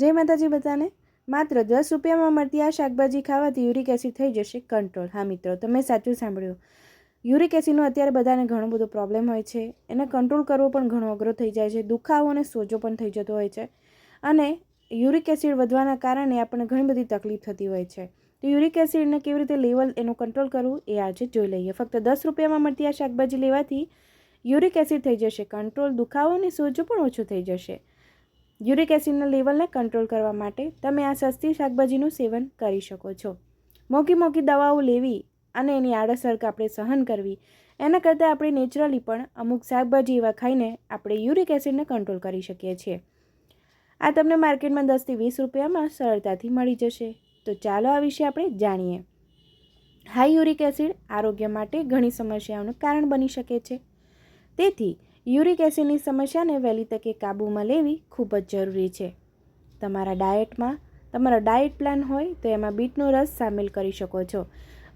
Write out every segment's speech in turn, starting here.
જય માતાજી બધાને. માત્ર દસ રૂપિયામાં મળતી આ શાકભાજી ખાવાથી યુરિક એસિડ થઈ જશે કંટ્રોલ. હા મિત્રો, તમે સાચું સાંભળ્યું. યુરિક એસિડનો અત્યારે બધાને ઘણો બધો પ્રોબ્લેમ હોય છે. એને કંટ્રોલ કરવો પણ ઘણો અઘરો થઈ જાય છે. દુખાવો અને સોજો પણ થઈ જતો હોય છે. અને યુરિક એસિડ વધવાના કારણે આપણને ઘણી બધી તકલીફ થતી હોય છે. તો યુરિક એસિડને કેવી રીતે લેવલ એનું કંટ્રોલ કરવું એ આજે જોઈ લઈએ. ફક્ત દસ રૂપિયામાં મળતી આ શાકભાજી લેવાથી યુરિક એસિડ થઈ જશે. કંટ્રોલ, દુખાવો અને સોજો પણ ઓછું થઈ જશે. યુરિક એસિડના લેવલને કંટ્રોલ કરવા માટે તમે આ સસ્તી શાકભાજીનું સેવન કરી શકો છો. મોંઘી મોંઘી દવાઓ લેવી અને એની આડઅસર આપણે સહન કરવી, એના કરતાં આપણે નેચરલી પણ અમુક શાકભાજી એવા ખાઈને આપણે યુરિક એસિડને કંટ્રોલ કરી શકીએ છીએ. આ તમને માર્કેટમાં દસથી વીસ રૂપિયામાં સરળતાથી મળી જશે. તો ચાલો આ વિશે આપણે જાણીએ. હાઈ યુરિક એસિડ આરોગ્ય માટે ઘણી સમસ્યાઓનું કારણ બની શકે છે. તેથી યુરિક એસિડની સમસ્યાને વહેલી તકે કાબૂમાં લેવી ખૂબ જ જરૂરી છે. તમારા ડાયટમાં તમારો ડાયટ પ્લાન હોય તો એમાં બીટનો રસ સામેલ કરી શકો છો.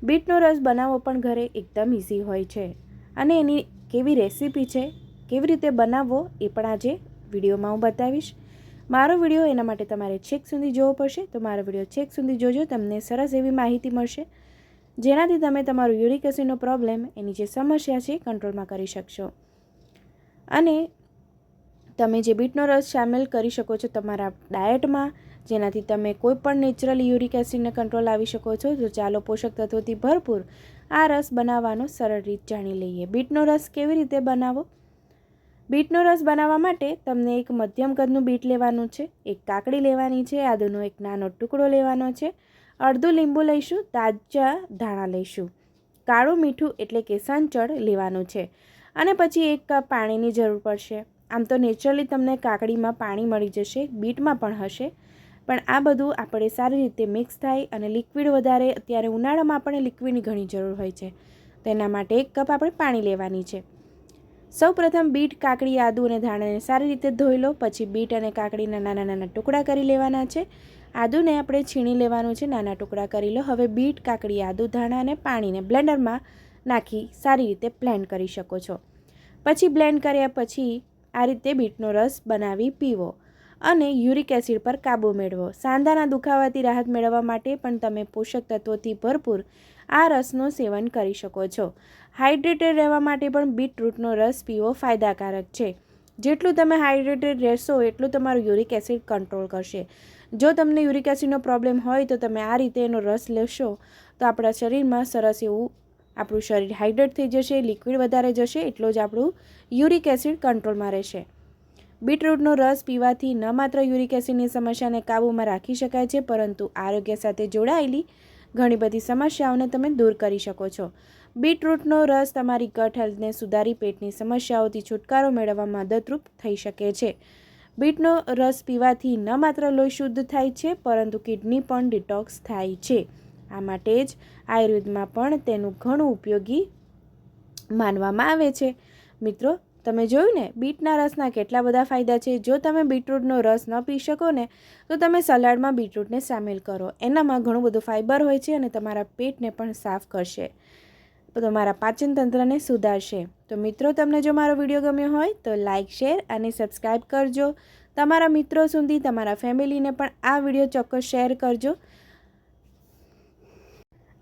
બીટનો રસ બનાવવો પણ ઘરે એકદમ ઇઝી હોય છે. અને એની કેવી રેસીપી છે, કેવી રીતે બનાવવો એ પણ આજે વિડીયોમાં હું બતાવીશ. મારો વીડિયો એના માટે તમારે છેક સુધી જોવો પડશે, તો મારો વીડિયો છેક સુધી જોજો, તમને સરસ એવી માહિતી મળશે. જેનાથી તમે તમારું યુરિક એસિડનો પ્રોબ્લેમ, એની જે સમસ્યા છે, કંટ્રોલમાં કરી શકશો. અને તમે જે બીટનો રસ સામેલ કરી શકો છો તમારા ડાયટમાં, જેનાથી તમે કોઈ પણ નેચરલ યુરિક એસિડને કંટ્રોલ આવી શકો છો, તો ચાલો પોષક તત્વોથી ભરપૂર આ રસ બનાવવાનો સરળ રીત જાણી લઈએ. બીટનો રસ કેવી રીતે બનાવો? બીટનો રસ બનાવવા માટે તમને એક મધ્યમ કદનું બીટ લેવાનું છે, એક કાકડી લેવાની છે, આદુનો એક નાનો ટુકડો લેવાનો છે, અડધું લીંબુ લઈશું, તાજા ધાણા લઈશું, કાળું મીઠું એટલે કે સંચળ લેવાનું છે. અને પછી એક કપ પાણીની જરૂર પડશે. આમ તો નેચરલી તમને કાકડીમાં પાણી મળી જશે, બીટમાં પણ હશે. પણ આ બધું આપણે સારી રીતે મિક્સ થાય અને લિક્વિડ વધારે, અત્યારે ઉનાળામાં આપણને લિક્વિડની ઘણી જરૂર હોય છે. તેના માટે એક કપ આપણે પાણી લેવાની છે. સૌ પ્રથમ બીટ કાકડી આદુ અને ધાણાને સારી રીતે ધોઈ લો, પછી બીટ અને કાકડીના નાના નાના ટુકડા કરી લેવાના છે. આદુને આપણે છીણી લેવાનું છે, નાના ટુકડા કરી લો. હવે બીટ, કાકડી, આદુ, ધાણા અને પાણીને બ્લેન્ડરમાં નાખી સારી રીતે બ્લેન્ડ કરી શકો છો. પછી બ્લેન્ડ કર્યા પછી આ રીતે બીટનો રસ બનાવી પીવો અને યુરિક એસિડ પર કાબુ મેળવો. સાંધાના દુખાવાથી રાહત મેળવવા માટે પણ તમે પોષક તત્વોથી ભરપૂર આ રસનું સેવન કરી શકો છો. હાઇડ્રેટેડ રહેવા માટે પણ બીટરૂટનો રસ પીવો ફાયદાકારક છે. જેટલું તમે હાઇડ્રેટેડ રહેશો એટલું તમારું યુરિક એસિડ કંટ્રોલ કરશે. જો તમને યુરિક એસિડનો પ્રોબ્લેમ હોય તો તમે આ રીતે એનો રસ લેશો તો આપણા શરીરમાં સરસ એવું આપણું શરીર હાઇડ્રેટ થઈ જશે, લિક્વિડ વધારે જશે, એટલો જ આપણું યુરિક એસિડ કંટ્રોલમાં રહેશે. બીટરૂટનો રસ પીવાથી ન માત્ર યુરિક એસિડની સમસ્યાને કાબૂમાં રાખી શકાય છે, પરંતુ આરોગ્ય સાથે જોડાયેલી ઘણી બધી સમસ્યાઓને તમે દૂર કરી શકો છો. બીટરૂટનો રસ તમારી ગટ હેલ્થને સુધારી, પેટની સમસ્યાઓથી છુટકારો મેળવવા મદદરૂપ થઈ શકે છે. બીટનો રસ પીવાથી ન માત્ર લોહી શુદ્ધ થાય છે, પરંતુ કિડની પણ ડિટોક્સ થાય છે. આ માટે જ આયુર્વેદમાં પણ તેનું ઘણું ઉપયોગી માનવામાં આવે છે. મિત્રો, તમે જોયું ને, બીટના રસના કેટલા બધા ફાયદા છે? જો તમે બીટરૂટનો રસ ન પી શકો ને, તો તમે સલાડમાં બીટરૂટને સામેલ કરો. એનામાં ઘણું બધું ફાઇબર હોય છે અને તમારા પેટને પણ સાફ કરશે. તમારા પાચન તંત્રને સુધારશે. તો મિત્રો, તમને જો મારો વીડિયો ગમ્યો હોય, તો લાઇક શેર અને સબસ્ક્રાઈબ કરજો. તમારા મિત્રો સુધી, તમારા ફેમિલીને પણ આ વીડિયો ચોક્કસ શેર કરજો.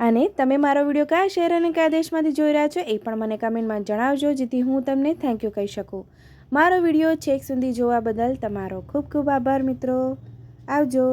અને તમે મારો વીડિયો કયા શહેર અને કયા દેશમાંથી જોઈ રહ્યા છો એ પણ મને કમેન્ટમાં જણાવજો, જેથી હું તમને થેન્ક યુ કહી શકું. મારો વીડિયો છેક સુધી જોવા બદલ તમારો ખૂબ ખૂબ આભાર મિત્રો. આવજો.